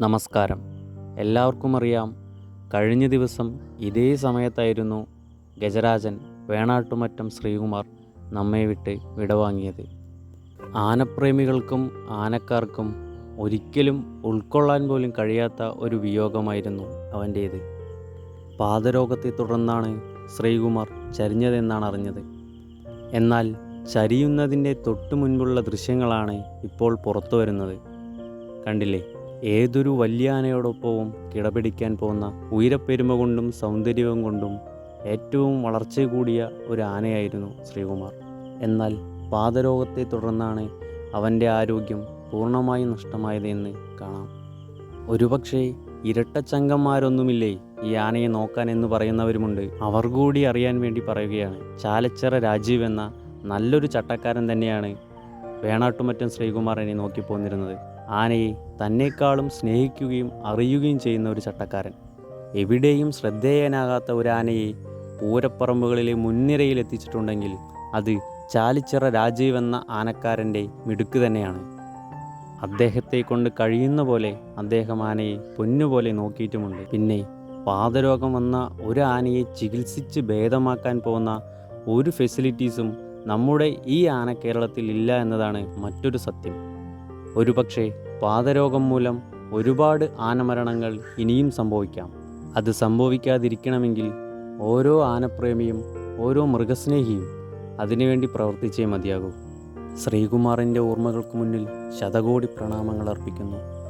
നമസ്കാരം. എല്ലാവർക്കും അറിയാം കഴിഞ്ഞ ദിവസം ഇതേ സമയത്തായിരുന്നു ഗജരാജൻ വേണാട്ടുമറ്റം ശ്രീകുമാർ നമ്മെ വിട്ട് വിടവാങ്ങിയത്. ആനപ്രേമികൾക്കും ആനക്കാർക്കും ഒരിക്കലും ഉൾക്കൊള്ളാൻ പോലും കഴിയാത്ത ഒരു വിയോഗമായിരുന്നു അവന്റേത്. പാദരോഗത്തെ തുടർന്നാണ് ശ്രീകുമാർ ചരിഞ്ഞതെന്നാണ് അറിഞ്ഞത്. എന്നാൽ ചരിയുന്നതിന്റെ തൊട്ടു മുൻപുള്ള ദൃശ്യങ്ങളാണ് ഇപ്പോൾ പുറത്തു വരുന്നത് കണ്ടില്ലേ? ഏതൊരു വല്യാനയോടൊപ്പവും കിടപിടിക്കാൻ പോകുന്ന ഉയരപ്പെരുമ കൊണ്ടും സൗന്ദര്യവും കൊണ്ടും ഏറ്റവും വളർച്ച കൂടിയ ഒരു ആനയായിരുന്നു ശ്രീകുമാർ. എന്നാൽ പാദരോഗത്തെ തുടർന്നാണ് അവന്റെ ആരോഗ്യം പൂർണമായും നഷ്ടമായത് എന്ന് കാണാം. ഒരുപക്ഷെ ഇരട്ടച്ചങ്കന്മാരൊന്നുമില്ലേ ഈ ആനയെ നോക്കാൻ എന്ന് പറയുന്നവരുമുണ്ട്. അവർ കൂടി അറിയാൻ വേണ്ടി പറയുകയാണ്. ചാലച്ചിറ രാജീവ് എന്ന നല്ലൊരു ചട്ടക്കാരൻ തന്നെയാണ് വേണാട്ടുമറ്റം ശ്രീകുമാറിനെ നോക്കി പോന്നിരുന്നത് ആനയെ തന്നെക്കാളും സ്നേഹിക്കുകയും അറിയുകയും ചെയ്യുന്ന ഒരു ചട്ടക്കാരൻ. എവിടെയും ശ്രദ്ധേയനാകാത്ത ഒരു ആനയെ പൂരപ്പറമ്പുകളിലെ മുൻനിരയിൽ എത്തിച്ചിട്ടുണ്ടെങ്കിൽ അത് ചാലിച്ചിറ രാജീവ് എന്ന ആനക്കാരന്റെ മിടുക്ക് തന്നെയാണ്. അദ്ദേഹത്തെ കൊണ്ട് കഴിയുന്ന പോലെ അദ്ദേഹം ആനയെ പൊന്നുപോലെ നോക്കിയിട്ടുമുണ്ട്. പിന്നെ പാദരോഗം വന്ന ഒരു ആനയെ ചികിത്സിച്ച് ഭേദമാക്കാൻ പോകുന്ന ഒരു ഫെസിലിറ്റീസും നമ്മുടെ ഈ ആന കേരളത്തിൽ ഇല്ല എന്നതാണ് മറ്റൊരു സത്യം. ഒരുപക്ഷെ പാദരോഗം മൂലം ഒരുപാട് ആനമരണങ്ങൾ ഇനിയും സംഭവിക്കാം. അത് സംഭവിക്കാതിരിക്കണമെങ്കിൽ ഓരോ ആനപ്രേമിയും ഓരോ മൃഗസ്നേഹിയും അതിനുവേണ്ടി പ്രവർത്തിച്ചേ മതിയാകൂ. ശ്രീകുമാറിന്റെ ഓർമ്മകൾക്ക് മുന്നിൽ ശതകോടി പ്രണാമങ്ങൾ അർപ്പിക്കുന്നു.